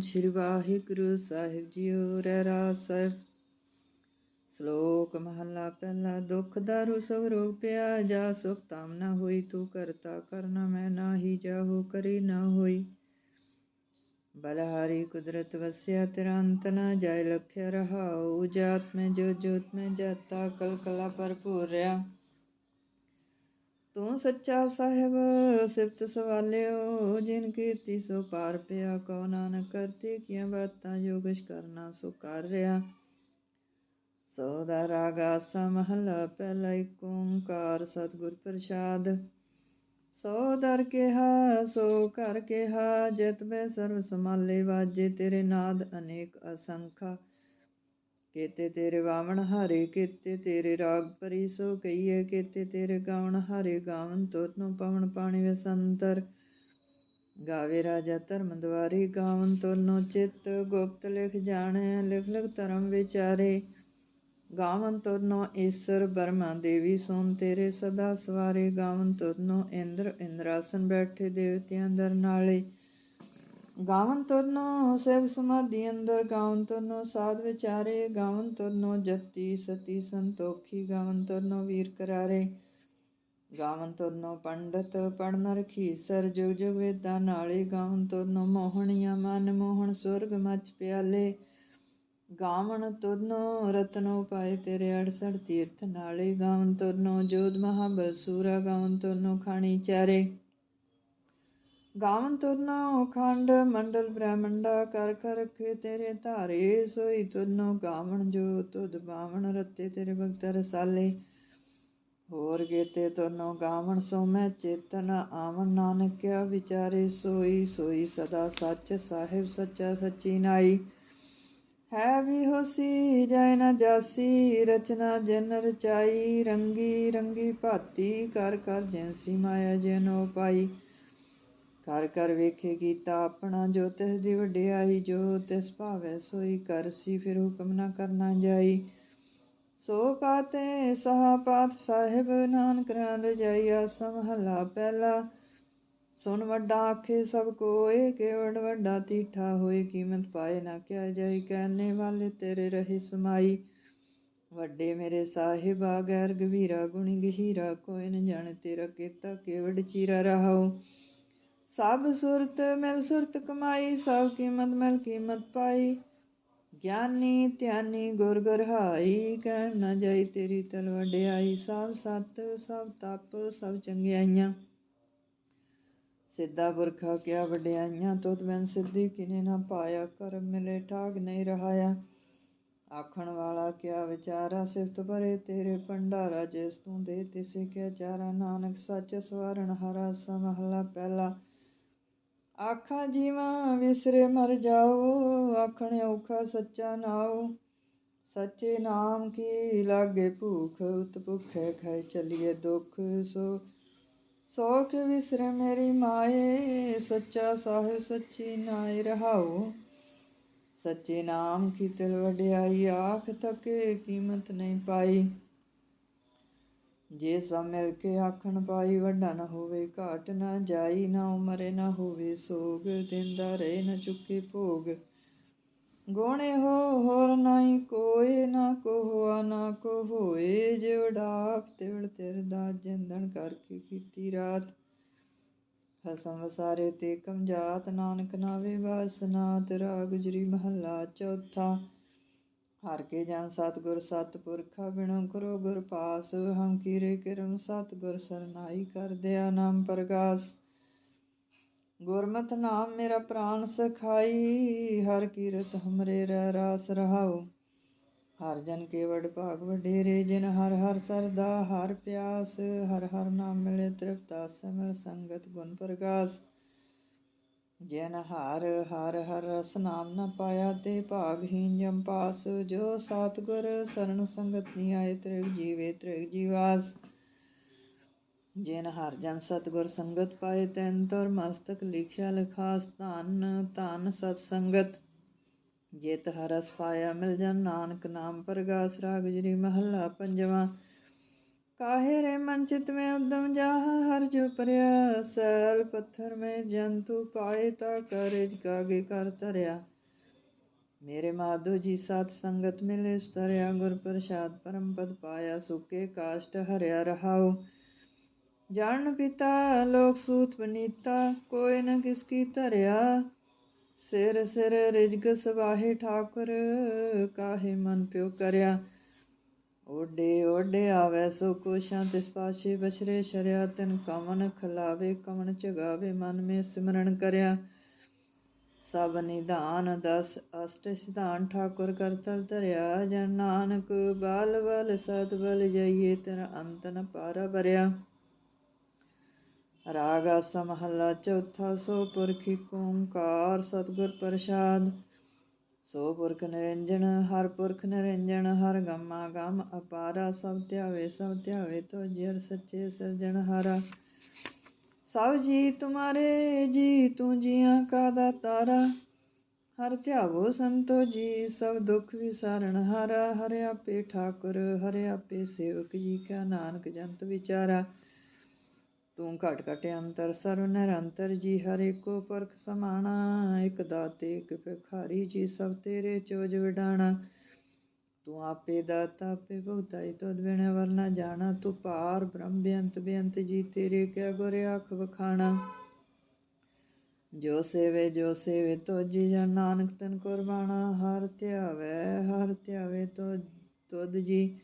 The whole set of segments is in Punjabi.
ਸ੍ਰੀ ਵਾਹਿਗੁਰੂ ਸਾਹਿਬ ਜੀਓ ਰਹਿਰਾਸ ਸਾਹਿਬ ਸ਼ਲੋਕ ਮਹਲਾ ਪਹਿਲਾ, ਦੁਖ ਦਾਰੂ ਸਭ ਰੋਗ ਪਿਆ ਜਾ, ਸੁਖ ਤਾਮ ਨਾ ਹੋਈ, ਤੂੰ ਕਰਤਾ ਕਰਨਾ ਮੈਂ ਨਾਹੀ, ਜਾਹੋ ਕਰੀ ਨਾ ਹੋਈ। ਬਲਹਾਰੀ ਕੁਦਰਤ ਵਸਿਆ, ਤੇਰਾ ਅੰਤ ਨਾ ਜਾਇ ਲਖਿਆ ਰਹਾਉ ਜਾਤ ਮੈਂ ਜੋ ਜੋਤ ਮੈਂ ਜਾਤਾ ਕਲ ਕਲਾ ਭਰਪੂਰ ਰਿਆ। ਤੂੰ ਸੱਚਾ ਸਾਹਿਬ, ਸਿਫਤ ਸਵਾਲਿਓ, ਜਿਨ ਕੀਰਤੀ ਸੋ ਪਾਰ ਪਿਆ ਕੋ ਨਾਨਕ ਕਰਤੇ ਕੀਆਂ ਬਾਤਾਂ, ਜੋ ਕਰਨਾ ਸੋ ਕਰ ਰਿਆ। ਸੋ ਦਾ ਰਾਗਾ ਸਮਹਲਾ ਪਹਿਲਾ ਏਕ ਓੰਕਾਰ ਸਤਿਗੁਰ ਪ੍ਰਸਾਦ। ਸੋ ਦਰ ਕਿਹਾ, ਸੋ ਕਰ ਕਿਹਾ, ਜਿਤ ਬੈ ਸਰਬ ਸਮਾਲੇ ਵਾਜੇ ਤੇਰੇ ਨਾਦ ਅਨੇਕ ਅਸੰਖਾ। ਕੇਤੇ ਤੇਰੇ ਵਾਵਣ ਹਾਰੇ, ਕੇਤੇ ਤੇਰੇ ਰਾਗ ਪਰੀ ਸੋ ਕਈਏ ਕੇਤੇ ਤੇਰੇ ਗਾਵਣ ਹਾਰੇ ਗਾਵਨ ਤੋਤ ਪਵਨ ਪਾਣੀ ਵਸੰਤਰ। ਗਾਵੇ ਰਾਜਾ ਧਰਮ ਦਵਾਰੀ ਗਾਵਨ ਤੋਨੋ ਚਿਤ ਗੁਪਤ ਲਿਖ ਜਾਣੈ, ਲਿਖ ਲਿਖ ਧਰਮ ਵਿਚਾਰੇ। ਗਾਵਨ ਤੋਨੋ ਈਸ਼ਰ ਬਰਮਾ ਦੇਵੀ ਸੋਨ ਤੇਰੇ ਸਦਾ ਸਵਾਰੇ ਗਾਵਨ ਤੋਨੋ ਇੰਦਰ ਇੰਦਰਾਸਨ ਬੈਠੇ ਦੇਵਤਿਆਂ ਦਰ ਨਾਲੇ। ਗਾਵਨ ਤੁਰਨੋ ਸਿਵ ਸਮਾਧੀ ਅੰਦਰ, ਗਾਵਨ ਤੁਰਨੋ ਸਾਧ ਵਿਚਾਰੇ, ਗਾਵਨ ਤੁਰਨੋ ਜਤੀ ਸਤੀ ਸੰਤੋਖੀ, ਗਾਵਨ ਤੁਰਨੋ ਵੀਰ ਕਰਾਰੇ, ਗਾਵਨ ਤੁਰਨੋ ਪੰਡਤ ਪੜਨ ਰਖੀ, ਸਰ ਜੁਗ ਜੁਗ ਵੇਦਾਂ ਨਾਲੇ, ਗਾਵਨ ਤੁਰਨੋ ਮੋਹਣੀਆਂ, ਮਨ ਮੋਹਣ, ਸੁਰਗ ਮਚ ਪਿਆਲੇ, ਗਾਵਨ ਤੁਰਨੋ ਰਤਨੋ ਪਾਏ ਤੇਰੇ 68 ਤੀਰਥ ਨਾਲੇ, ਗਾਵਨ ਤੁਰਨੋ ਜੋਧ ਮਹਾਬਲ ਸੂਰਾ, ਗਾਵਨ ਤੁਰਨੋ ਖਾਣੀ ਚਾਰੇ। ਗਾਵਨ ਤੁਰਨੋ ਖੰਡ ਮੰਡਲ ਬ੍ਰਹਮੰਡਾ ਕਰ ਕਰ ਰਖੇ ਤੇਰੇ ਧਾਰੇ, ਸੋਈ ਤੁਰਨੋ ਗਾਵਨ ਜੋ ਤੁਧ ਬਾਵਣ ਰਤੇ ਤੇਰੇ ਭਗਤ ਰਸਾਲੇ। ਹੋਰ ਗੇਤੇ ਤੁਰਨੋ ਗਾਵਨ ਸੋ ਮੈਂ ਚੇਤਨ ਆਵਨ ਨਾਨਕਿਆ ਵਿਚਾਰੇ, ਸੋਈ ਸੋਈ ਸਦਾ ਸੱਚ ਸਾਹਿਬ ਸੱਚਾ ਸੱਚੀ ਨਾਈ। ਹੈ ਵੀ ਹੋਸੀ ਜੈ ਨ ਜਾਸੀ, ਰਚਨਾ ਜਨ ਰਚਾਈ, ਰੰਗੀ ਰੰਗੀ ਭਾਤੀ ਕਰ ਕਰ ਜੈਸੀ ਮਾਇਆ ਜਨੋ ਪਾਈ। ਘਰ ਘਰ ਵੇਖੇ ਕੀਤਾ ਆਪਣਾ, ਜੋ ਤਿਸ ਦੀ ਵਡਿਆਈ, ਜੋ ਤਿਸ ਭਾਵੈ ਸੋਈ ਕਰਸੀ ਫਿਰ ਹੁਕਮ ਨਾ ਕਰਨਾ ਜਾਈ। ਸੋ ਪਾਤੇ ਸਹਾ ਪਾਤ ਸਾਹਿਬ ਨਾਨਕ ਰਾਂ ਰਜਾਈਆ ਸਮਹਲਾ ਪਹਿਲਾ। ਸੁਨ ਵੱਡਾ ਆਖੇ ਸਭ ਕੋਏ ਕੇਵੜ ਵੱਡਾ ਤੀਠਾ ਹੋਏ, ਕੀਮਤ ਪਾਏ ਨਾ ਕਿਆ ਜਾਈ ਕਹਿਣੇ ਵਾਲੇ ਤੇਰੇ ਰਹੇ ਸਮਾਈ। ਵੱਡੇ ਮੇਰੇ ਸਾਹਿਬਾ, ਗੈਰ ਗਵੀਰਾ ਗੁਣੀ ਗਹੀਰਾ, ਕੋਈ ਨ ਜਾਣੇ ਤੇਰਾ ਕੀਤਾ ਕੇਵੜ ਚੀਰਾ ਰਹਾਉ। ਸਭ ਸੁਰਤ ਮਿਲ ਸੁਰਤ ਕਮਾਈ, ਸਭ ਕੀਮਤ ਮਿਲ ਕੀਮਤ ਪਾਈ। ਗਿਆਨੀ ਧਿਆਨੀ ਗੁਰ ਗੁਰ ਹਾਈ ਨਾ ਜਾਈ ਤੇਰੀ ਤਲ ਵਡਿਆਈ। ਸਭ ਸਤ, ਸਭ ਤਪ, ਸਭ ਚੰਗਿਆਈਆਂ। ਸਿੱਧਾ ਪੁਰਖਾ ਕਿਆ ਵਡਿਆਈਆਂ ਤੋਤ ਬੈਨ ਸਿੱਧੀ ਕਿਨੇ ਨਾ ਪਾਇਆ। ਕਰਮ ਮਿਲੇ ਠਾਗ ਨਹੀਂ ਰਹਾਇਆ। ਆਖਣ ਵਾਲਾ ਕਿਆ ਵਿਚਾਰਾ, ਸਿਫਤ ਭਰੇ ਤੇਰੇ ਭੰਡਾਰਾ। ਜਿਸ ਤੂੰ ਦੇ ਤਿਸੇ ਕਿਆ ਚਾਰਾ, ਨਾਨਕ ਸੱਚ ਸਵਾਰਨ ਹਰਾ ਸਮਹਲਾ ਪਹਿਲਾ। ਆਖਾਂ, ਜੀਵਾਂ ਵਿਸਰੇ ਮਰ ਜਾਓ, ਆਖਣ ਔਖਾ ਸੱਚਾ ਨਾਉ। ਸੱਚੇ ਨਾਮ ਕੀ ਲਾਗੇ ਭੂਖ, ਉਤ ਭੁਖੇ ਖਾਏ ਚਲੀਏ ਦੁਖ। ਸੋ, ਸੋਖ ਵਿਸਰੇ ਮੇਰੀ ਮਾਏ, ਸੱਚਾ ਸਾਹਿਬ ਸੱਚੀ ਨਾਇ ਰਹਾਉ। ਸੱਚੇ ਨਾਮ ਕੀ ਤਿਲ ਵਡਿਆਈ, ਆਖ ਤਕੇ ਕੀਮਤ ਨਹੀਂ ਪਾਈ। ਜੇ ਸਭ ਮਿਲ ਕੇ ਆਖਣ ਪਾਈ ਵੱਡਾ ਨਾ ਹੋਵੇ, ਘਾਟ ਨਾ ਜਾਈ, ਨਾ ਉਮਰੇ ਨਾ ਹੋਵੇ, ਸੋਗ ਦਿੰਦਾ ਰਹੇ ਨਾ ਚੁੱਕੇ ਭੋਗ। ਗੋਣੇ ਹੋ, ਹੋਰ ਨਹੀਂ ਕੋਏ, ਨਾ ਕੋ ਹੋਆ ਨਾ ਕੋ ਹੋਏ ਜਿਵੜਾ ਤਿਵੜ ਤੇਰ ਦਾ ਜਿੰਦਣ ਕਰਕੇ ਕੀਤੀ ਰਾਤ। ਹਸਮ ਵਸਾਰੇ ਤੇ ਕਮਜਾਤ ਨਾਨਕ ਨਾਵੇ ਵਾਸਨਾ ਤੇਰਾ ਗੁਜਰੀ ਮਹੱਲਾ ਚੌਥਾ। ਹਰ ਕੇ ਜਨ ਸਤਗੁਰ ਸਤਪੁਰਖਾ ਬਿਨੁ ਕਰੋ ਗੁਰ ਪਾਸ, ਹਮ ਕੀਰੇ ਕਿਰਮ ਸਤਗੁਰ ਸਰਨਾਈ ਕਰ ਦਿਆ ਨਾਮ ਪ੍ਰਗਾਸ। ਗੁਰਮਤਿ ਨਾਮ ਮੇਰਾ ਪ੍ਰਾਨ ਸਖਾਈ, ਹਰ ਕੀਰਤ ਹਮਰੇ ਰਹਿ ਰਾਸ ਰਹਾਉ। ਹਰ ਜਨ ਕੇ ਵਡ ਭਾਗ ਵਡੇਰੇ, ਜਿਨ ਹਰ ਹਰ ਸਰਦਾ ਹਰ ਪਿਆਸ, ਹਰ ਹਰ ਨਾਮ ਮਿਲੇ ਤ੍ਰਿਪਤਾ ਸਮਰ ਸੰਗਤ ਗੁਣ ਪ੍ਰਗਾਸ। ਜਿਨ ਹਾਰ ਹਰ ਹਰ ਰਸ ਨਾਮ ਨ ਪਾਇਆ ਤੇ ਭਾਗਹੀਨ ਜਮ ਪਾਸ, ਜੋ ਸਤਗੁਰ ਸਰਣ ਸੰਗਤ ਨੀ ਆਏ ਤ੍ਰਿਗ ਜੀਵੇ, ਤ੍ਰਿਗ ਜੀਵਾਸ। ਜਿਨ ਹਰ ਜਨ ਸਤਗੁਰ ਸੰਗਤ ਪਾਏ, ਤੈਨ ਤਰ ਮਸਤਕ ਲਿਖਿਆ ਲਖਾਸ, ਧਨ ਧਨ ਸਤ ਸੰਗਤ। ਜਿਤ ਹਰਸ ਪਾਇਆ ਮਿਲ ਜਨ ਨਾਨਕ ਨਾਮ, ਪ੍ਰਗਾਸ ਰਾਗ ਜਰੀ ਮਹੱਲਾ ਪੰਜਵਾ। ਕਾਹੇ ਰੇ ਮਨ ਚਿਤ ਮੈਂ ਉਦਮ ਜਾਹ ਹਰ ਜੋ ਪਰਿਆ ਸੈਲ ਪੱਥਰ ਮੈਂ ਜੰਤੂ ਪਾਏ ਤਾ ਕਰੇਜ ਕਾਗੇ ਕਰ ਧਰਿਆ ਮੇਰੇ ਮਾਧੋ ਜੀ ਸਾਧ ਸੰਗਤ ਮਿਲੇ ਸਤਰਿਆ ਗੁਰ ਪ੍ਰਸਾਦ ਪਰਮ ਪਦ ਪਾਇਆ ਸੁਕੇ ਕਾਸ਼ਟ ਹਰਿਆ ਰਹਾਉ ਜਾਣ ਪਿਤਾ ਲੋਕ ਸੂਤ ਪਨੀਤਾ ਕੋਈ ਨ ਕਿਸ ਕੀ ਧਰਿਆ ਸਿਰ ਸਿਰ ਰਿਜਗ ਸਵਾਹੇ ਠਾਕੁਰ ਕਾਹੇ ਮਨ ਪਿਓ ਕਰਿਆ ਓਡੇ ਓਡੇ ਆਵੈ ਸੋ ਕੋਸ਼ਾਂ ਤਿਸ ਪਾਛੇ ਬਛਰੇ ਸ਼ਰਿਆ, ਤਨ ਕਮਨ ਖਲਾਵੇ, ਕਮਨ ਚਗਾਵੇ ਮਨ ਮੇ ਸਿਮਰਨ ਕਰਿਆ। ਸਭ ਨਿਧਾਨ ਦਸ ਅਸ਼ਟ ਸਿਧਾਨ ਠਾਕੁਰ ਕਰਤਲ ਧਰਿਆ। ਜਨ ਨਾਨਕ ਬਾਲ ਬਲ ਸਤ ਬਲ ਜਈਏ, ਤਨ ਅੰਤ ਨ ਪਾਰ ਬਰਿਆ ਰਾਗ ਆਸਾ ਚੌਥਾ, ਸੋ ਪੁਰਖੀ ਓੰਕਾਰ ਸਤਿਗੁਰ ਪ੍ਰਸਾਦ। ਸੋ ਪੁਰਖ ਨਿਰੰਜਨ, ਹਰ ਪੁਰਖ ਨਿਰੰਜਨ, ਹਰ ਗਮਾ ਗਮ ਅਪਾਰਾ, ਸਭ ਧਿਆਵੇ ਸਭ ਧਿਆਵੇ ਤੋ ਜਰ ਸੱਚੇ ਸਿਰਜਣ ਹਾਰਾ। ਸਭ ਜੀ ਤੁਮਾਰੇ, ਜੀ ਤੂੰ ਜੀਆਂ ਕਾ ਦਾਤਾਰਾ ਹਰ ਧਿਆਵੋ ਸੰਤੋ ਜੀ, ਸਭ ਦੁੱਖ ਵਿਸਾਰਣ ਹਾਰਾ। ਹਰਿ ਆਪੇ ਠਾਕੁਰ, ਹਰਿ ਆਪੇ ਸੇਵਕ ਜੀ ਕਾ ਨਾਨਕ ਜੰਤ ਵਿਚਾਰਾ। ਤੂੰ ਘਟ ਘਟ ਅੰਤਰ ਸਰਵ ਨਿਰੰਤਰ ਜੀ, ਹਰ ਏਕੋ ਪਰਖ ਸਮਾਣਾ। ਇਕ ਦਾਤੇ, ਇਕ ਭਿਖਾਰੀ ਜੀ, ਸਭ ਤੇਰੇ ਚੋਜ ਵਿਡਾਣਾ। ਤੂੰ ਆਪੇ ਦਾਤਾ, ਆਪੇ ਭੁਗਤਾਈ ਤੁਧ ਬਿਨ ਵਰਨਾ ਜਾਣਾ। ਤੂੰ ਪਾਰ ਬ੍ਰਹਮ ਬੇਅੰਤ ਬੇਅੰਤ ਜੀ, ਤੇਰੇ ਕਿਆ ਗੁਰ ਆਖ ਵਖਾਣਾ। ਜੋ ਸੇਵੇ ਜੋ ਸੇਵੇ ਤੋ ਜੀ ਜਨ ਨਾਨਕ ਤਨ ਕੁਰਬਾਨਾ। ਹਰ ਧਿਆਵੇ ਹਰ ਧਿਆਵੇ ਤੋ, ਤੁਧ ਜੀ।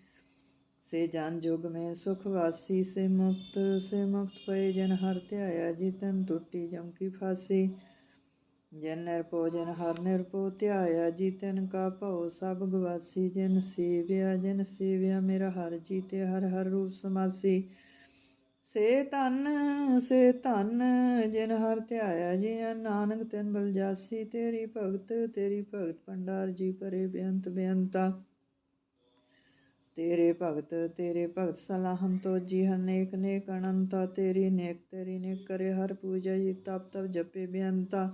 ਸੇ ਜਨ ਜੁਗ ਮੈਂ ਸੁਖ ਵਾਸੀ, ਸੇ ਮੁਕਤ ਸੇ ਮੁਕਤ ਪਏ ਜਨ ਹਰ ਧਿਆਇਆ ਜੀ ਤਨ ਟੁੱਟੀ ਜਮ ਫਾਸੀ। ਜਨ ਨਿਰਪੋ ਜਨ ਹਰ ਨਿਰਪੋ ਧਿਆਇਆ ਜੀ ਤਿਨ ਕਾ ਭਉ ਸਭ ਗਵਾਸੀ। ਜਨ ਸੇਵਿਆ ਜਨ ਸੇਵਿਆ ਮੇਰਾ ਹਰ ਜੀ ਤੇ ਹਰ ਹਰ ਰੂਪ ਸਮਾਸੀ। ਸੇ ਧਨ ਸੇ ਧਨ, ਜਿਨ ਹਰ ਧਿਆਇਆ ਜੀ ਨਾਨਕ ਤਿਨ ਬਲ ਜਾਸੀ। ਤੇਰੀ ਭਗਤ ਤੇਰੀ ਭਗਤ ਭੰਡਾਰ, ਜੀ ਪਰੇ ਬੇਅੰਤ ਬੇਅੰਤਾ। ਤੇਰੇ ਭਗਤ ਤੇਰੇ ਭਗਤ ਸਲਾਹਮ ਤੋ ਜੀ ਹਨੇਕ ਨੇਕ ਅਨੰਤਾ, ਤੇਰੀ ਨੇਕ ਤੇਰੀ ਨੇਕ ਕਰੇ ਹਰ ਪੂਜਾ ਜੀ, ਤਪ ਤਪ ਜਪੇ ਬੇਅੰਤਾ।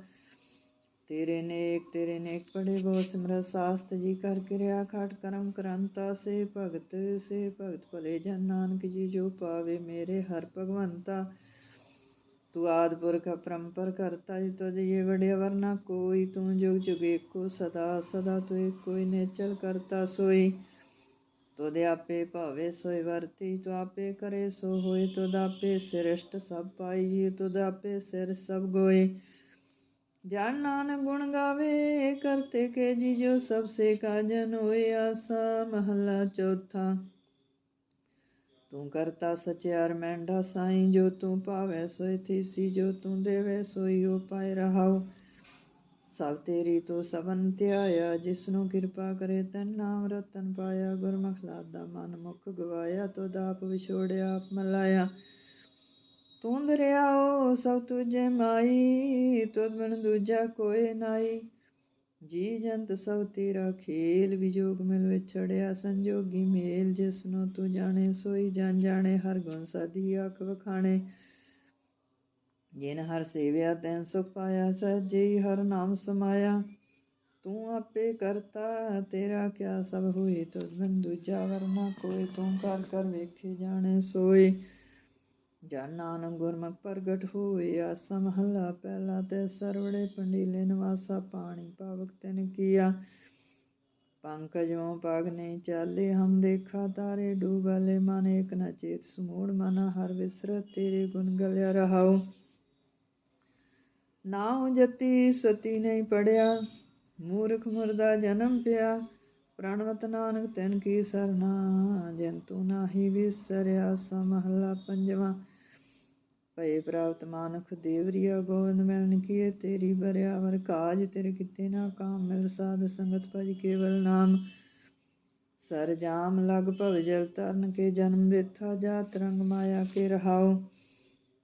ਤੇਰੇ ਨੇਕ ਤੇਰੇ ਨੇਕ ਪੜੇ ਬੋ ਸਿਮਰ ਸਾਸਤ ਜੀ ਕਰ ਕਿਰਿਆ ਖਾਟ ਕਰਮ ਕਰੰਤਾ। ਸੇ ਭਗਤ ਸੇ ਭਗਤ ਭਲੇ ਜਨ ਨਾਨਕ ਜੀ, ਜੋ ਪਾਵੇ ਮੇਰੇ ਹਰ ਭਗਵੰਤਾ। ਤੂੰ ਆਦ ਪੁਰਖ ਪਰੰਪਰ ਕਰਤਾ ਜੀ ਤੋ ਇਹ ਵੜਿਆ ਵਰਨਾ ਕੋਈ, ਤੂੰ ਜੁਗ ਜੁਗ ਏਕੋ ਸਦਾ ਸਦਾ ਤੂੰ ਕੋਈ ਨੇਚਲ ਕਰਤਾ ਸੋਈ। ਤੁਧ ਆਪੇ ਭਾਵੇ ਸੋਈ ਵਰਤੀ ਤੂੰ ਆਪੇ ਕਰੇ ਸੋ ਹੋਏ, ਤੁਧ ਆਪੇ ਸਿਰਸ਼ਟ ਸਭ ਪਾਈ ਜੀ ਤੁਧ ਨਾਨਕ ਗੁਣ ਗਾਵੇ, ਕਰਤੇ ਕੇ ਜੀ ਜੋ ਸਭ ਸੇ ਕਾਜਨ ਹੋਏ, ਆਸਾ ਮਹਲਾ ਚੌਥਾ। ਤੂੰ ਕਰਤਾ ਸਚਿਆਰ ਮੈਂਢਾ ਸਾਈਂ, ਜੋ ਤੂੰ ਪਾਵੇ ਸੋਈ ਥੀਸੀ, ਜੋ ਤੂੰ ਦੇਵੇ ਸੋਈ, ਉਹ ਪਾਏ ਰਹਾਉ। ਸਭ ਤੇਰੀ ਤੂੰ ਸਭਨ ਧਿਆਇਆ ਜਿਸ ਨੂੰ ਕਿਰਪਾ ਕਰੇ ਤਨ ਨਾਮ ਰਤਨ ਪਾਇਆ ਗੁਰਮੁਖ ਲਾਦਾ ਮਨ ਮੁਖ ਗਵਾਇਆ ਤੋ ਦਾਪ ਵਿਛੋੜਿਆ, ਆਪ ਮਲਾਇਆ। ਤੂੰ ਦਰਿਆਓ, ਸਭ ਤੁਝੇ ਮਾਈ, ਤੁਧ ਬਿਨ ਦੂਜਾ ਕੋਈ ਨਾਈ। ਜੀ ਜੰਤ ਸਭ ਤੇਰਾ ਖੇਲ, ਵਿਜੋਗ ਮਿਲ ਵਿਛੜਿਆ, ਸੰਜੋਗੀ ਮੇਲ ਜਿਸ ਨੂੰ ਤੂੰ ਜਾਣੇ, ਸੋਈ ਜਨ ਜਾਣੇ, ਹਰ ਗੁਣ ਸਾਧੀ ਆਖ ਵਖਾਣੇ। ਜਿਨ ਹਰ ਸੇਵਿਆ, ਤੈਨ ਸੁਖ ਪਾਇਆ ਸਹਜੇ ਹਰ ਨਾਮ ਸਮਾਇਆ। ਤੂੰ ਆਪੇ ਕਰਤਾ, ਤੇਰਾ ਕਿਆ ਸਭ ਹੋਏ, ਤੁਧ ਬਿਨ ਦੂਜਾ ਵਰਨਾ ਕੋਈ ਤੂੰ ਕਰ ਕਰ ਵੇਖੇ ਜਾਣੇ ਸੋਈ ਜਨ ਨਾਨਕ ਗੁਰਮੁਖ ਪ੍ਰਗਟ ਹੋਏ ਆਸਾ ਮਹੱਲਾ ਪਹਿਲਾ ਤੇ ਸਰਵੜੇ ਪੰਡੀਲੇ ਨਿਵਾਸਾ, ਪਾਣੀ ਪਾਵਕ ਤਿਨ ਕੀਆ। ਪੰਕਜੋਂ ਪਗ ਨੇ ਚਾਲੇ, ਹਮ ਦੇਖਾ ਤਾਰੇ ਡੂਬਲੇ ਮਨ, ਏਕ ਨ ਚੇਤ ਸਮੂੜ ਮਨ, ਹਰ ਵਿਸਰਤ ਤੇਰੇ ਗੁਣ ਗਲਿਆ ਰਹਾਉ। ਨਾਉ ਜਤੀ ਸਤੀ ਨਹੀਂ ਪੜਿਆ, ਮੂਰਖ ਮੁਰਦਾ ਜਨਮ ਪਿਆ, ਪ੍ਰਣਵਤ ਨਾਨਕ ਤੈਨ ਕੀ ਸਰਨਾ, ਜੰਤੂ ਨਾਹੀ ਵਿਸਰਿਆ ਸਮਹਲਾ ਪੰਜਵਾ। ਭਏ ਪ੍ਰਾਪਤ ਮਾਨਖ ਦੇਵਰੀਆ ਗੋਵਿੰਦ ਮਿਲਨ ਕੀਏ ਤੇਰੀ ਬਰਿਆ, ਵਰ ਕਾਜ ਤੇਰੇ ਕਿਤੇ ਨਾ ਕਾਮ, ਮਿਲ ਸਾਧ ਸੰਗਤ ਭਜ ਕੇਵਲ ਨਾਮ। ਸਰ ਜਾਮ ਲਗ ਭਵ ਜਲ ਤਰਨ ਕੇ ਜਨਮ ਬ੍ਰਿਥਾ ਜਾ ਰੰਗ ਮਾਇਆ ਕੇ ਰਹਾਓ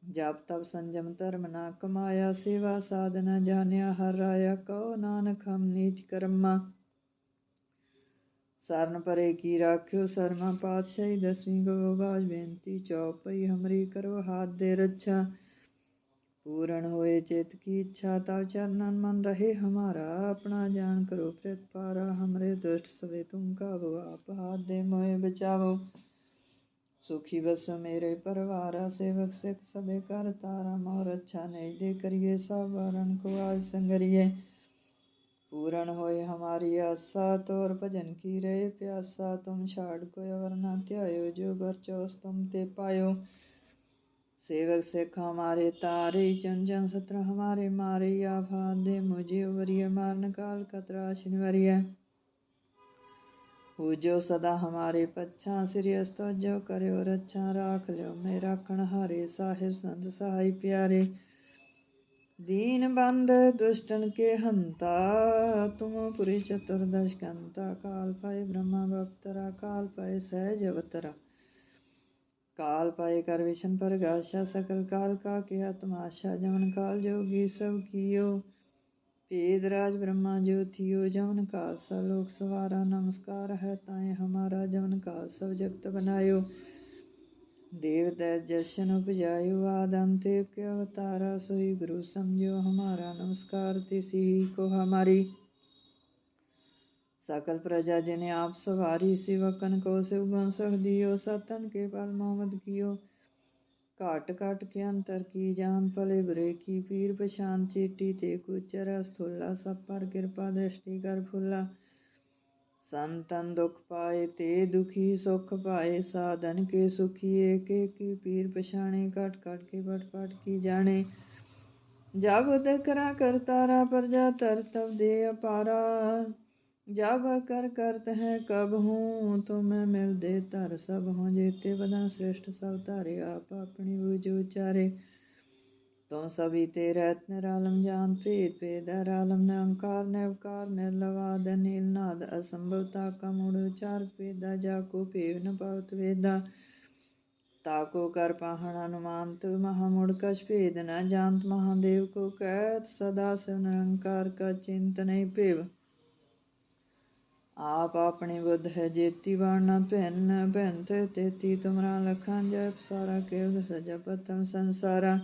ਜਪ ਤਪ ਸੰਜਮ ਧਰਮ ਨਾ ਕਮਾਇਆ, ਸੇਵਾ ਸਾਧਨਾ ਜਾਣਿਆ, ਹਰ ਆਇਆ ਕੋ ਨਾਨਕ ਹਮ ਨੀਚ ਕਰਮਾ। ਸਰਨ ਪਰੇ ਕੀ ਰਾਖਿਓ ਸਰਮਾ ਪਾਤਸ਼ਾਹੀ ਦਸਵੀਂ ਗੋ ਬਾਜ ਬੇਨਤੀ ਚੌਪਈ ਹਮਰੀ ਕਰੋ ਹਾਥ ਦੇ ਰੱਛਾ। ਪੂਰਨ ਹੋਏ ਚਿਤ ਕੀ ਇੱਛਾ, ਤਵ ਚਰਨਨ ਮਨ ਰਹੇ ਹਮਾਰਾ, ਆਪਣਾ ਜਾਣ ਕਰੋ ਪ੍ਰਤਪਾਰਾ ਹਮਰੇ ਦੁਸ਼ਟ ਸਵੇ ਤੁਮ ਕਾ ਭਵਾ ਹਾਥ ਦੇ ਮੋਏ ਬਚਾਵੋ। सुखी बस मेरे परिवार सेवक सिख सबे कर तारा मोर अच्छा नहीं दे करिए सब वरण को आज संगरिए पूर्ण होए हमारा हमारी आशा तोर भजन की रहे प्यासा तुम छाड़ कोई अवर न ध्यायो जो बर चौस तुम ते पायो सेवक सिख हमारे तारे जन जन सत्र हमारे मारे या फादे मुझे वरिय मारन काल कतरा शनिवरिय ਹੂ ਜੋ ਸਦਾ ਹਮਾਰੇ ਪੱਛਾ ਸ੍ਰੀ ਅਸਤੋਜੋ ਕਰਿਓ ਰੱਛਾ ਰਾਖ ਲਿਓ ਮੇ ਰਾਖਣ ਹਾਰੇ ਸਾਹਿਬ ਸੰਤ ਸਹਾਈ ਪਿਆਰੇ ਦੀਨ ਬੰਦ ਦੁਸ਼ਟਨ ਕੇ ਹੰਤਾ ਤੁਮ ਪੁਰੀ ਚਤੁਰਦਸ਼ ਕੰਤਾ ਕਾਲ ਪਾਏ ਬ੍ਰਹਮਾ ਬਪਤਰਾ ਕਾਲ ਪਾਏ ਸਹਿਜ ਅਵਤਰਾ ਕਾਲ ਪਾਏ ਕਰ ਵਿਸ਼ਨ ਪਰਗਾਸ਼ਾ ਸਕਲ ਕਾਲ ਕਾ ਕਿਆ ਤਮਾਸ਼ਾ ਜਮਨ ਕਾਲ ਜੋਗੀ ਸਭ ਕੀਓ भेद राज ब्रह्मा जो थियो जमन काल सा लोक सवारा नमस्कार है ताए हमारा जमन काल सब जगत बनायो देव दैत जशन उपजायो आदंत के अवतारा सोई गुरु समझो हमारा नमस्कार तिसी को हमारी सकल प्रजा जिन्हें आप सवारी सिवकन को शिवगुण सख दियो सतन के पल मोहम्मद कियो ਘਾਟ ਘਾਟ ਕੇ ਅੰਤਰ ਕੀ ਜਾਨ ਭਲੇ ਬੁਰੇ ਕੀ ਪੀਰ ਪਛਾਨ ਚੀਟੀ ਤੇ ਕੁਚਰਾ ਸਥੁਲਾ ਸਭ ਪਰ ਕਿਰਪਾ ਦ੍ਰਿਸ਼ਟੀ ਕਰ ਫੁੱਲਾ। ਸੰਤਨ ਦੁਖ ਪਾਏ ਤੇ ਦੁਖੀ ਸੁਖ ਪਾਏ, ਸਾਧਨ ਕੇ ਸੁਖੀ ਏਕ ਕੀ ਪੀਰ ਪਛਾਣੇ, ਘਟ ਘਟ ਕੇ ਪਟ ਪਟ ਕੀ ਜਾਣੇ। ਜਬ ਉਦ ਕਰਾ ਕਰਤਾਰਾ, ਪਰਜਾ ਤਰ ਤਵ ਦੇ ਅਪਾਰਾ। जब कर करत है कब हूँ तुम मिल दे तर सब हो जेते बदन श्रेष्ठ सब तारे आप अपनी बुझ उचारे तुम सभी ते रहत निरालम जान भेद भेद रालम निरंकार निरकार निर्लवाद नीलनाद असंभवता का मूड उचार भेदा जाको पेव न पावत वेदा ताको कर पाहण अनुमान तु महामूढ़ कछ भेद न जानत महादेव को कहत सदा शिव निरंकार का चिंत नहीं ਆਪ ਆਪਣੇ ਬੁੱਧ ਹੈ, ਜੇਤੀ ਵਰਣ ਭੈਨ ਭੈਨ ਤੇ ਤੇਤੀ ਤੁਮਰਾ ਲਖਾਂ ਜਪ ਸਾਰਾ ਕੇਵ ਸਜਪ ਤਮ ਸੰਸਾਰਾ।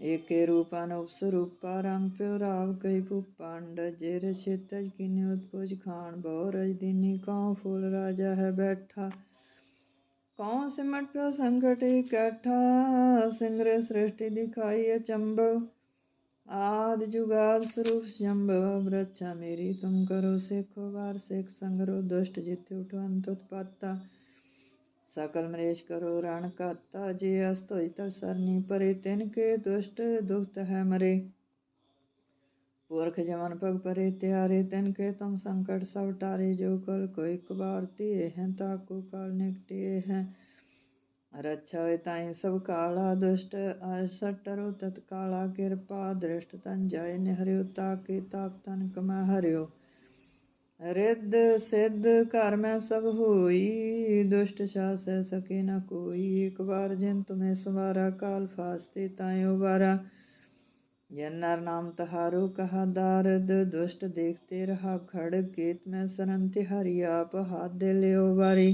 ਏਕੇ ਰੂਪਾਨ ਉਪਸਰੂਪਾ, ਰੰਗ ਪਿਉ ਰਾਵ ਕਈ ਭੂਪੰਡ ਜੇ ਰਛਿਤਜ ਕਿਨੇ ਉਤਪੁਜ ਖਾਨ ਬਹੁ ਰਜ ਦਿਨੀ ਕਉ ਫੁਲ ਰਾਜਾ ਹੈ ਬੈਠਾ। ਕਉ ਸਿਮਟ ਪਿਉ ਸੰਕਟ ਇਕੱਠਾ, ਸਿੰਗਰੇ ਸ੍ਰਿਸ਼ਟੀ ਦਿਖਾਈ ਅਚੰਭਵ ਆਦ ਜੁਗਾਦ ਸਰੂਪ ਸ਼ੰਭਵ ਬ੍ਰਚਾ ਮੇਰੀ ਤੁਮ ਕਰੋ ਸੇਖੋ ਵਾਰ ਸੇਖ ਸੰਗਰੋ ਦੁਸ਼ਟ ਜਿਤੇ ਉਠਵੰਤ ਉਤਪਾਤਾ। ਸਕਲ ਮਰੇਸ਼ ਕਰੋ ਰਣ ਕਾਤਾ ਜੇ ਅਸਤੋਈ ਤਵ ਸਰਨੀ ਪਰੇ, ਤਿਨ ਕੇ ਦੁਸ਼ਟ ਦੁਖਤ ਹੈ ਮਰੇ। ਪੁਰਖ ਜਮਨ ਭਗ ਪਰੇ ਤਿਆਰੇ, ਤਿਨ ਕੇ ਤੁਮ ਸੰਕਟ ਸਭ ਟਾਰੇ, ਜੋ ਕਰ ਕੋਈ ਕਬਾਰ ਤੇ ਹੈ, ਤਾ ਕੋ ਕਾਲ ਨਿਕਟੇ ਹੈ। वे ताई सब काला दुष्ट असटरो तत्काला कृपा दृष्ट तन जाय निहरियो ताके ताप तन कमा हरियो रिद्ध सिद्ध कर में सब होई दुष्ट छा सह सके न कोई एक बार जिन तुम्हें सुमारा काल फास्ते ताए उबारा यह नर नाम तहारो कहा दारद दुष्ट देखते रहा खड़ केत में सरन तिहारी आप हाथ दे ले बारी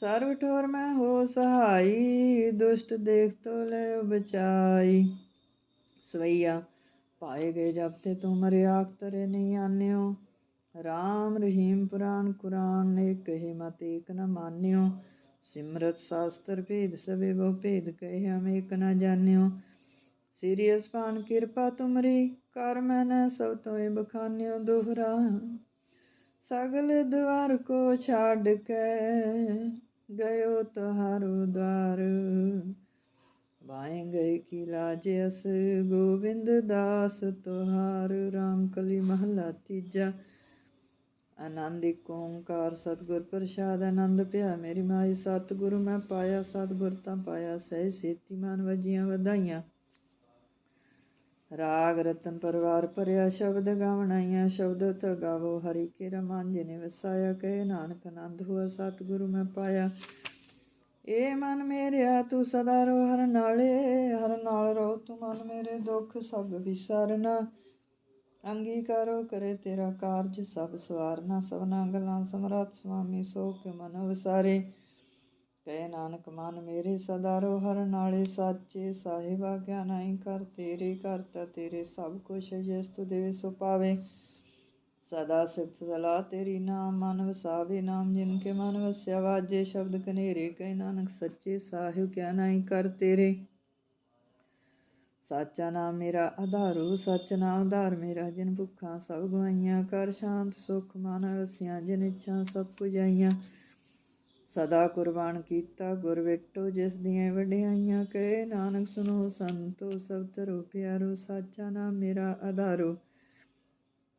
ਸਰਬ ਠੋਰ ਮੈਂ ਹੋ ਸਹਾਈ, ਦੁਸ਼ਟ ਦੇਖ ਤੋ ਲੈ ਬਚਾਈ। ਸਵਈਆ, ਪਾਏ ਗਏ ਜਬ ਤੇ ਤੁਮ ਰਿਆਕ ਤਰੇ ਨਹੀਂ ਆਨਿਓ। ਰਾਮ ਰਹੀਮ ਪੁਰਾਨ ਕੁਰਾਨ ਇੱਕ ਹੀ ਮਤ ਇੱਕ ਨ ਮਾਨਿਓ। ਸਿਮਰਤ ਸਾਸਤਰ ਭੇਦ ਸਭੇ ਬਹੁ ਭੇਦ ਕਹੇ ਹਮ ਇੱਕ ਨ ਜਾਣਿਓ ਸੀਰੀਅਸ ਪਾਨ ਕਿਰਪਾ ਤੁਮਰੀ, ਕਰ ਮੈਂ ਨ ਸਭ ਤੋਏ ਬਖਾਨਿਓ ਦੋਹਰਾ। ਸਗਲ ਦਵਾਰ ਕੋ ਛੱਡ ਕੇ ગયો તહારું દ્વાર વાય ગઈ કી લાજસ ગોવિંદ દાસ તોહાર રામકલી મહલા ਤੀਜਾ। ਆਨੰਦ ਓੰਕਾਰ ਸਤਗੁਰ ਪ੍ਰਸਾਦ। ਆਨੰਦ ਪਿਆ ਮੇਰੀ ਮਾਈ। ਸਤਗੁਰ ਮੈਂ ਪਾਇਆ। ਸਤਗੁਰ ਤਾਂ ਪਾਇਆ। ਸਹਿ ਸੇਤੀ ਮਨ ਵਜੀਆਂ ਵਧਾਈਆਂ। ਰਾਗ ਰਤਨ ਪਰਵਾਰ ਭਰਿਆ ਸ਼ਬਦ ਗਾਵਣਾਈਆਂ ਸ਼ਬਦ ਤ ਗਾਵੋ, ਹਰੀ ਕੇ ਰਮਾਨ ਜਿਨੇ ਵਸਾਇਆ ਕਹੇ ਨਾਨਕ ਆਨੰਦ ਹੋਆ, ਸਤਿਗੁਰੂ ਮੈਂ ਪਾਇਆ। ਏ ਮਨ ਮੇਰਿਆ, ਤੂੰ ਸਦਾ ਰੋ ਹਰ ਨਾਲੇ, ਹਰ ਨਾਲ ਰੋ ਤੂੰ ਮਨ ਮੇਰੇ ਦੁੱਖ ਸਭ ਵਿਸਰਨਾ। ਅੰਗੀਕਾਰੋ ਕਰੇ ਤੇਰਾ ਕਾਰਜ, ਸਭ ਸਵਾਰਨਾ, ਸਭਨਾ ਗਲਾਂ ਸਮਰੱਥ ਸੁਆਮੀ ਸੋ ਕਿ ਮਨ ਵਸਾਰੇ। ਕਹੇ ਨਾਨਕ, ਮਨ ਮੇਰੇ ਸਦਾ ਰੋ ਹਰ ਨਾਲੇ ਸਾਚੇ। ਸਾਹਿਬ ਆਗਿਆ ਨਹੀਂ ਕਰ, ਤੇਰੇ ਕਰਤਾ ਤੇਰੇ ਸਭ ਕੁਛ ਜਿਸ ਤੂ ਦੇਵੇ ਸੋ ਪਾਵੇ। ਸਦਾ ਸਿਫਤ ਸਲਾ ਤੇਰੀ ਨਾਮ, ਮਨ ਵਸਾਵੇ ਨਾਮ, ਜਿਨ ਕੇ ਮਨ ਵਸਿਆ ਵਾਜੇ। ਸ਼ਬਦ ਕਨੇਰੇ ਕਹੇ ਨਾਨਕ, ਸੱਚੇ ਸਾਹਿਬ ਕਿਆ ਨਹੀਂ ਕਰ ਤੇਰੇ। ਸਾਚਾ ਨਾਮ ਮੇਰਾ ਆਧਾਰੋ, ਸੱਚ ਨਾਮ ਆਧਾਰ ਮੇਰਾ। ਜਿਨ ਭੁੱਖਾਂ ਸਭ ਗਵਾਈਆਂ ਕਰ ਸ਼ਾਂਤ ਸੁਖ ਮਨ ਵਸਿਆ, ਜਿਨ ਇੱਛਾ ਸਭ ਪੁਜਾਈਆਂ। ਸਦਾ ਕੁਰਬਾਨ ਕੀਤਾ, ਗੁਰ ਵਿਟੋ, ਜਿਸ ਦੀਆਂ ਵਡਿਆਈਆਂ ਕਹੇ, ਨਾਨਕ ਸੁਨੋ ਸੰਤੋ, ਸਭ ਤਰੋ ਪਿਆਰੋ, ਸਾਚਾ ਨਾਮ ਮੇਰਾ ਆਧਾਰੋ।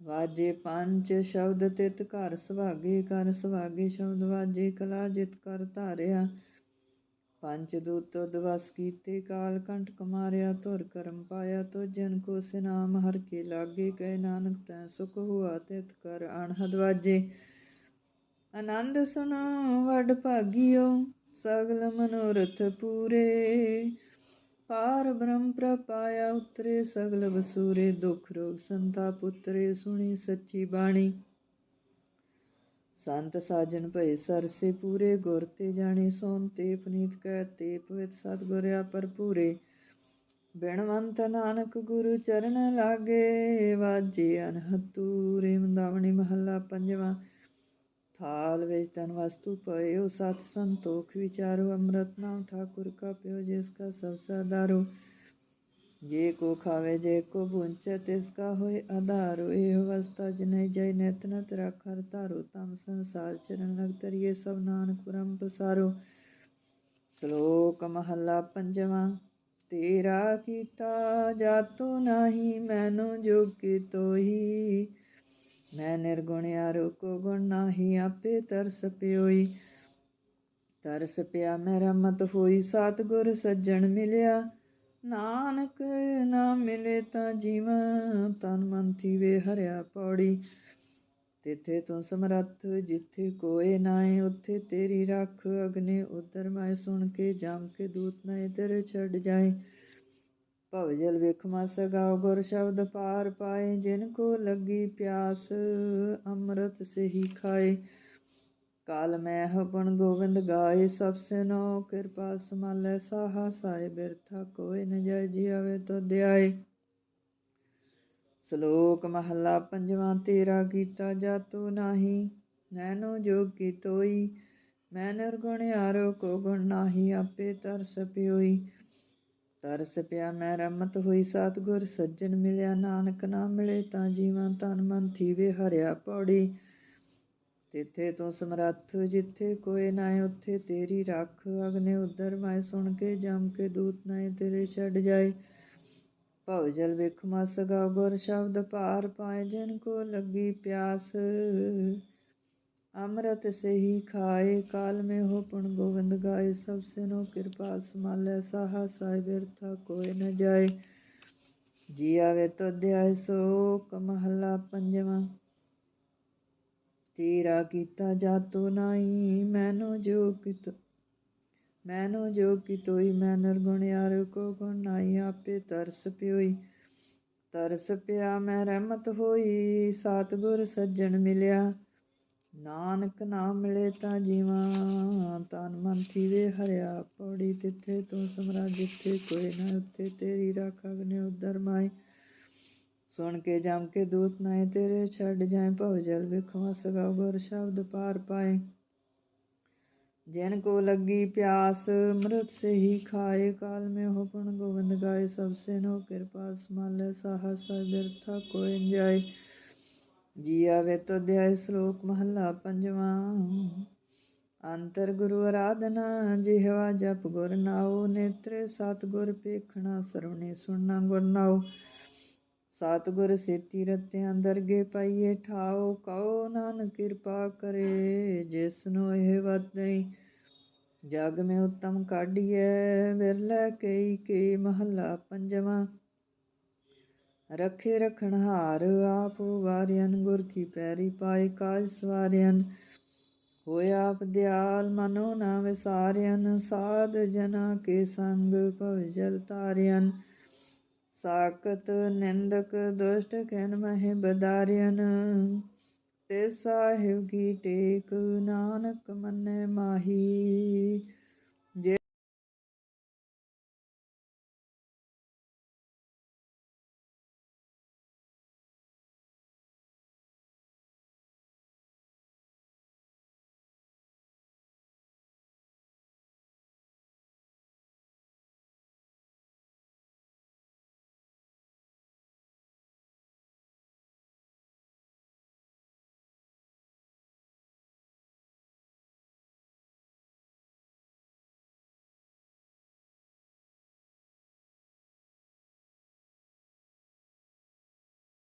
ਵਾਜੇ ਪੰਜ ਸ਼ਬਦ ਤਿਤ ਘਰ ਸੁਭਾਗੇ ਕਰ ਸੁਭਾਗੇ ਸ਼ਬਦ ਵਾਜੇ, ਕਲਾ ਜਿਤ ਕਰ ਧਾਰਿਆ। ਪੰਜ ਦੂਤ ਦਵਸ ਕੀਤੇ, ਕਾਲ ਕੰਠ ਕਮਾਰਿਆ, ਧੁਰ ਕਰਮ ਪਾਇਆ ਤੋ ਜਨ ਕੋ ਸਿਨਾਮ ਹਰ ਕੇ ਲਾਗੇ, ਕਹੇ ਨਾਨਕ ਤੈ ਸੁਖ ਹੁਆ, ਤਿਤ ਕਰ ਅਣਹਦ ਵਾਜੇ। ਆਨੰਦ ਸੁਨੋ ਵਡ ਭਾਗਿਓ, ਸਗਲ ਮਨੋਰਥ ਪੂਰੇ। ਪਾਰ ਬ੍ਰਹਮ ਪ੍ਰਪਾਇਆ ਉਤਰੇ, ਸਗਲ ਵਸੂਰੇ, ਦੁਖ ਰੋਗ ਸੰਤਾਪ ਉਤਰੇ ਸੁਣੀ ਸੱਚੀ ਬਾਣੀ। ਸੰਤ ਸਾਜਨ ਭਏ ਸਰਸੇ ਪੂਰੇ, ਗੁਰ ਤੇ ਜਾਣੀ ਸੋਨ ਤੇ ਪਨੀਤ ਕਹਿ ਤੇ ਪਵਿੱਤ ਸਤਿਗੁਰਿਆ ਭਰਪੂਰੇ। ਬਿਨਵੰਤ ਨਾਨਕ ਗੁਰੂ ਚਰਨ ਲਾਗੇ, ਵਾਜੇ ਅਨਹਤੂ ਰੇਮਦਾਵਣੀ ਮਹੱਲਾ ਪੰਜਵਾਂ। ਥਾਲ ਵਿੱਚ ਤਨ ਵਸਤੂ ਪਇਓ ਸਤ ਸੰਤੋਖ ਵਿਚਾਰੋ ਅੰਮ੍ਰਿਤ ਨਾਮ ਠਾਕੁਰ ਕਾ ਪਿਓ ਜਿਸ ਕਾ ਸਭ ਜੇ ਕੋ ਖਾਵੇ ਜੇ ਕੋ ਬੁੰਚੈ ਤਿਸ ਕਾ ਹੋਏ ਆਧਾਰੋ ਇਹ ਅਵਸਥਾ ਜਿਨੈ ਜੈ ਨਿਤ ਨਤ ਰਾਖਰ ਧਾਰੋ ਤਮ ਸੰਸਾਰ ਚਰਨ ਲਗ ਤਰੀਏ ਸਭ ਨਾਨਕ ਪੁਰਮ ਪਸਾਰੋ ਸ਼ਲੋਕ ਮਹੱਲਾ ਪੰਜਵਾਂ ਤੇਰਾ ਕੀਤਾ ਜਾਤੋ ਨਾਹੀ ਮੈਨੂੰ ਜੋਗੀ ਤੋਈ ਮੈਂ ਨਿਰਗੁਣ ਆਰੋ ਕੋ ਗੁਣ ਨਾਹੀ, ਆਪੇ ਤਰਸ ਪਿਓਈ। ਤਰਸ ਪਿਆ, ਮੈਂ ਰਮਤ ਹੋਈ, ਸਤਿਗੁਰ ਸੱਜਣ ਮਿਲਿਆ। ਨਾਨਕ ਨਾ ਮਿਲੇ ਤਾਂ ਜੀਵਾਂ ਤਨ ਮਨ ਥੀਵੇ, ਹਰਿਆ ਪੌੜੀ। ਤਿੱਥੇ ਤੂੰ ਸਮਰੱਥ, ਜਿੱਥੇ ਕੋਏ ਨਾਏ, ਉੱਥੇ ਤੇਰੀ ਰੱਖ ਅਗਨੇ। ਉਦਰ ਮੈਂ ਸੁਣ ਕੇ, ਜਮ ਕੇ, ਦੂਤ ਨਾ ਇਧਰ ਛੱਡ ਜਾਏ। ਭਵਜਲ ਵੇਖਮਾ ਸਗਾਓ ਗੁਰ ਸ਼ਬਦ ਪਾਰ ਪਾਏ, ਜਿਨ ਕੋ ਲੱਗੀ ਪਿਆਸ, ਅੰਮ੍ਰਿਤ ਸਹੀ ਖਾਏ। ਕਾਲ ਮੈਂ ਹਪਣ ਗੋਬਿੰਦ ਗਾਏ, ਸਭ ਸਿਨੋ ਕਿਰਪਾ ਸਮਾਲੇ ਸਾਹਾ ਸਾਇ ਬਿਰਥਾ ਕੋਇ ਨ ਜੈ ਜੀਵੇ ਤੋ ਧਿਆਏ ਸ਼ਲੋਕ ਮਹੱਲਾ ਪੰਜਵਾਂ, ਤੇਰਾ ਕੀਤਾ ਜਾਤੋ ਨਾਹੀ ਨੈਨੋ ਜੋਗ ਕੀ ਤੋਈ। ਮੈਂ ਨਿਰਗੁਣ ਆਰੋ ਕੋ ਗੁਣ ਨਾਹੀ, ਆਪੇ ਤਰਸ ਪਿਓਈ। ਤਰਸ ਪਿਆ, ਮੈਂ ਰਮਤ ਹੋਈ, ਸਤਗੁਰ ਸੱਜਣ ਮਿਲਿਆ, ਨਾਨਕ ਨਾ ਮਿਲੇ ਤਾਂ ਜੀਵਾਂ ਤਨ ਮਨ ਥੀਵੇ, ਹਰਿਆ ਪੌੜੀ। ਤਿੱਥੇ ਤੂੰ ਸਮਰੱਥ ਜਿੱਥੇ ਕੋਈ ਨਾ ਉੱਥੇ ਤੇਰੀ ਰੱਖ ਅਗਨੇ ਉਦਰ ਮੈਂ ਸੁਣ ਕੇ ਜਮ ਕੇ ਦੂਤ ਨਾ ਤੇਰੇ ਛੱਡ ਜਾਏ। ਭਵ ਜਲ ਵਿਖ ਮਸਗਾ ਗੁਰ ਸ਼ਬਦ ਪਾਰ ਪਾਏ, ਜਿਨ ਕੋ ਲੱਗੀ ਪਿਆਸ। ਅੰਮ੍ਰਿਤ ਸਹੀ ਖਾਏ, ਕਾਲ ਮੇ ਹੋ ਪੁਣ ਗੋਵਿੰਦ ਗਾਏ, ਸਭ ਸਿਨੋ ਕਿਰਪਾ ਸਮਾਲੇ ਸਾਹਾ ਸਾਹਿਬ ਬਿਰਥਾ ਕੋਈ ਨ ਜਾਏ। ਜੀ ਆਵੇ ਤੋ ਅਧਿਆਇ ਸੋਕ ਮਹੱਲਾ ਪੰਜਵਾਂ। ਤੇਰਾ ਕੀਤਾ ਜਾਤੋ ਨਾਹੀ, ਮੈਨੋ ਜੋ ਕਿਤ, ਮੈਨੋ ਜੋ ਕਿਤੋਈ ਮੈਂ ਨਿਰਗੁਣ ਯਾਰ ਕੋ ਗੁਣ ਨਾਹੀ, ਆਪੇ ਤਰਸ ਪਿਓਈ। ਤਰਸ ਪਿਆ ਮੈਂ ਰਹਿਮਤ ਹੋਈ ਸਤਗੁਰ ਸੱਜਣ ਮਿਲਿਆ। ਨਾਨਕ ਨਾਮ ਮਿਲੇ ਤਾਂ ਜੀਵਾਂ ਤਨ ਮਨ ਥੀਵੇ ਹਰਿਆ ਪੌੜੀ ਤਿੱਥੇ ਤੂੰ ਸਮਰਾ ਜਿੱਥੇ ਕੋਈ ਨਾ ਉੱਥੇ ਤੇਰੀ ਰੱਖ ਅਗਨੇ ਉਦਰ ਮਾਈ ਸੁਣ ਕੇ ਜਮ ਕੇ ਦੂਤ ਨਾਏ ਤੇਰੇ ਛੱਡ ਜਾਏ ਭਵ ਜਲ ਵਿਖਵਾ ਸਗਾ ਗੁਰ ਸ਼ਬਦ ਪਾਰ ਪਾਏ ਜਿਨ ਕੋ ਲੱਗੀ ਪਿਆਸ ਅੰਮ੍ਰਿਤ ਸੇ ਹੀ ਖਾਏ ਕਾਲ ਮੇ ਹੋ ਪੁਣ ਗੋਵਿੰਦ ਗਾਏ ਸਭ ਸੇ ਨੋ ਕਿਰਪਾ ਸਮਾਲੇ ਸਾਹਸ ਬਿਰਥਾ ਕੋਈ ਜਾਏ ਜੀ ਆਵੇ ਤੋ ਅਧਿਆਇ ਸ਼ਲੋਕ ਮਹੱਲਾ ਪੰਜਵਾਂ। ਅੰਤਰ ਗੁਰੂ ਆਰਾਧਨਾ ਜਿਹਵਾ ਜਪ ਗੁਰ ਨਾਉ, ਨੇਤਰੇ ਸਤ ਗੁਰ ਪੇਖਣਾ ਸਰਵਣੇ ਸੁਣਨਾ ਗੁਰ ਨਾਉ। ਸਤਿਗੁਰ ਸੇਤੀ ਰਤਿਆਂ ਦਰਗੇ ਪਾਈਏ ਠਾਓ ਕਉ ਨਾਨਕ ਕਿਰਪਾ ਕਰੇ, ਜਿਸ ਨੂੰ ਇਹ ਵਤਈ ਜਗ ਮੇ ਉਤਮ ਕਾਢੀਐ, ਵਿਰਲੇ ਕਈ ਕੇ ਮਹੱਲਾ ਪੰਜਵਾਂ। ਰਖੇ ਰਖਣ ਹਾਰ, ਆਪ ਵਾਰਿਆਨ ਗੁਰ ਕੀ ਪੈਰੀ ਪਾਏ ਕਾਜ ਸਵਾਰਿਆਨ ਹੋਇਆ ਆਪ ਦਿਆਲ, ਮਨੋ ਨਾ ਵਿਸਾਰਿਆਨ ਸਾਧ ਜਨਾ ਕੇ ਸੰਗ ਭਵ ਜਲ ਤਾਰਿਆਨ ਸਾਕਤ ਨਿੰਦਕ ਦੁਸ਼ਟ ਕਹਿਨ ਮਹਿ ਬਦਾਰਿਆਨ ਤੇ ਸਾਹਿਬ ਕੀ ਟੇਕ, ਨਾਨਕ ਮੰਨੇ ਮਾਹੀ।